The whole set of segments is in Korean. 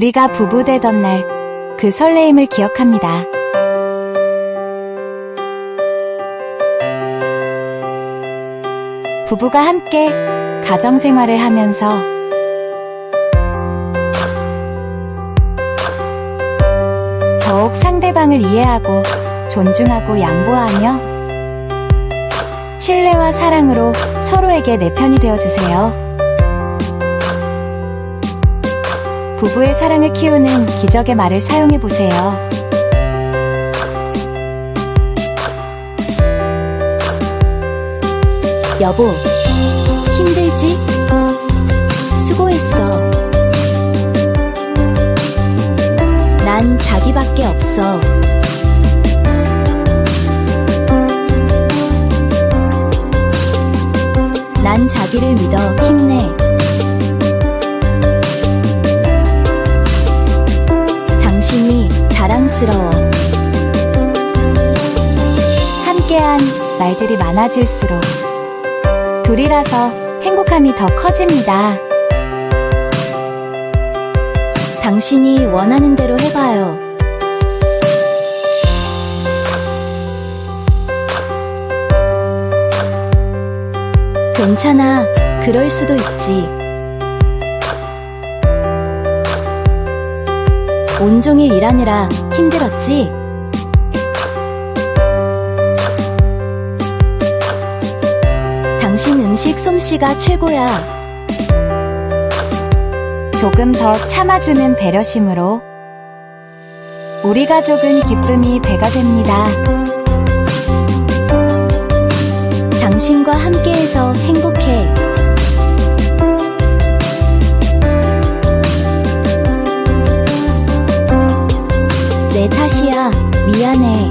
우리가 부부 되던 날, 그 설레임을 기억합니다. 부부가 함께 가정생활을 하면서 더욱 상대방을 이해하고 존중하고 양보하며 신뢰와 사랑으로 서로에게 내 편이 되어주세요. 부부의 사랑을 키우는 기적의 말을 사용해보세요. 여보, 힘들지? 수고했어. 난 자기밖에 없어. 난 자기를 믿어 힘내. 자랑스러워. 함께한 날들이 많아질수록 둘이라서 행복함이 더 커집니다. 당신이 원하는 대로 해봐요. 괜찮아. 그럴 수도 있지. 온종일 일하느라 힘들었지? 당신 음식 솜씨가 최고야. 조금 더 참아주는 배려심으로 우리 가족은 기쁨이 배가 됩니다. 당신과 함께해서 행복해. 미안해.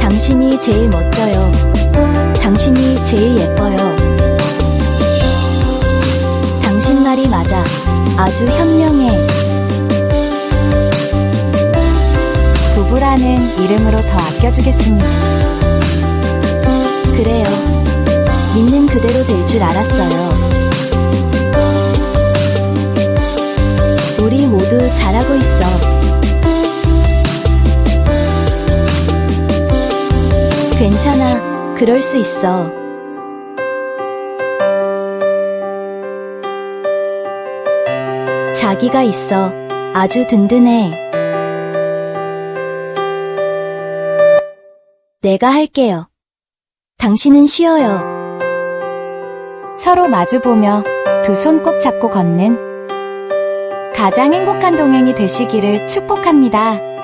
당신이 제일 멋져요. 당신이 제일 예뻐요. 당신 말이 맞아. 아주 현명해. 부부라는 이름으로 더 아껴주겠습니다. 그래요. 믿는 그대로 될 줄 알았어요. 잘하고 있어. 괜찮아. 그럴 수 있어. 자기가 있어. 아주 든든해. 내가 할게요. 당신은 쉬어요. 서로 마주보며 두 손 꼭 잡고 걷는 가장 행복한 동행이 되시기를 축복합니다.